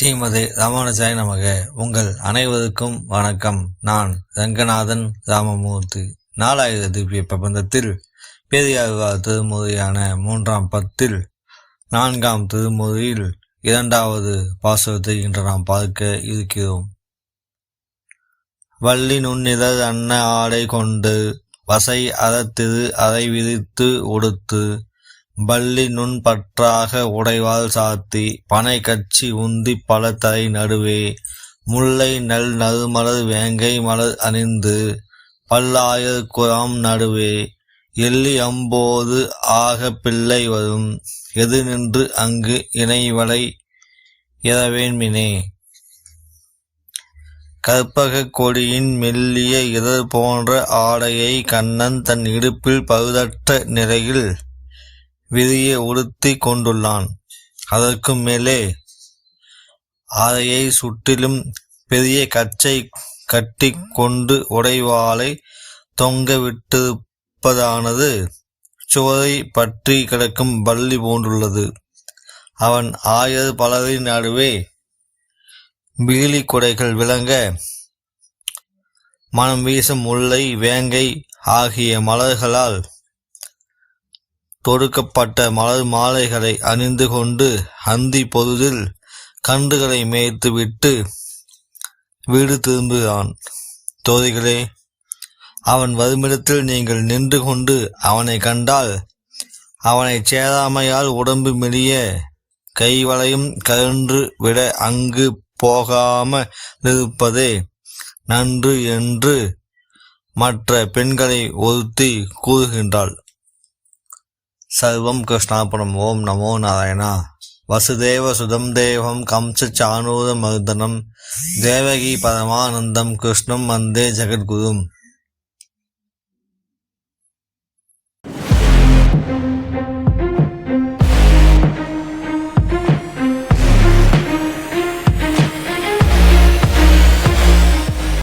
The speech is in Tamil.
ஸ்ரீமதி ராமானுஜாய் நமக உங்கள் அனைவருக்கும் வணக்கம். நான் ரங்கநாதன் ராமமூர்த்தி. நாலாயிர திவ்ய பிரபந்தத்தில் பெரியாழ்வார் திருமுறையான மூன்றாம் பத்தில் நான்காம் திருமுறையில் இரண்டாவது பாசுரத்தை இன்று நாம் பார்க்க இருக்கிறோம். வள்ளி நுண்ணிதர் அன்ன ஆடை கொண்டு வசை அறத்திரு அறை விரித்து உடுத்து பள்ளி நுண் பற்றாக உடைவாள் சாத்தி பனை கட்சி உந்தி பல தலை நடுவே முல்லை நல் நறுமலர் வேங்கை மலர் அணிந்து பல்லாயர் குரம் நடுவே எள்ளி அம்போது ஆக பிள்ளை வரும் எது நின்று அங்கு இணைவலை இரவேன்மினே கற்பக கொடியின் மெல்லிய இதழ் போன்ற ஆடையை கண்ணன் தன் இடுப்பில் பழுதற்ற நிலையில் விரிய உடுத்தி கொண்டுள்ளான். அதற்கும் மேலே ஆடையை சுற்றிலும் பெரிய கச்சை கட்டி கொண்டு உடைவாளை தொங்க விட்டிருப்பதானது சுவரை பற்றி கிடக்கும் பள்ளி போன்றுள்ளது. அவன் ஆயர் பலரின் நடுவே பிகிலி குடைகள் விளங்க மனம் வீசும் முல்லை வேங்கை ஆகிய மலர்களால் தொடுக்கப்பட்ட மலர் மாலைகளை அணிந்து கொண்டு அந்தி பொழுதில் கன்றுகளை மேய்த்துவிட்டு வீடு திரும்புகிறான். தோழிகளே அவன் வருமிடத்தில் நீங்கள் நின்று கொண்டு அவனை கண்டால் அவனை சேராமையால் உடம்பு மெலிய கைவளையும் கன்று விட அங்கு போகாம இருப்பதே நன்று என்று மற்ற பெண்களை ஒருத்தி கூறுகின்றாள். சர்வம் கிருஷ்ணாபுரம் ஓம் நமோ நாராயணா. வசுதேவ சுதம் தேவம் கம்ச சானூர மர்தனம். தேவகி பரமானந்தம் கிருஷ்ணம் வந்தே ஜெகத்குரும்.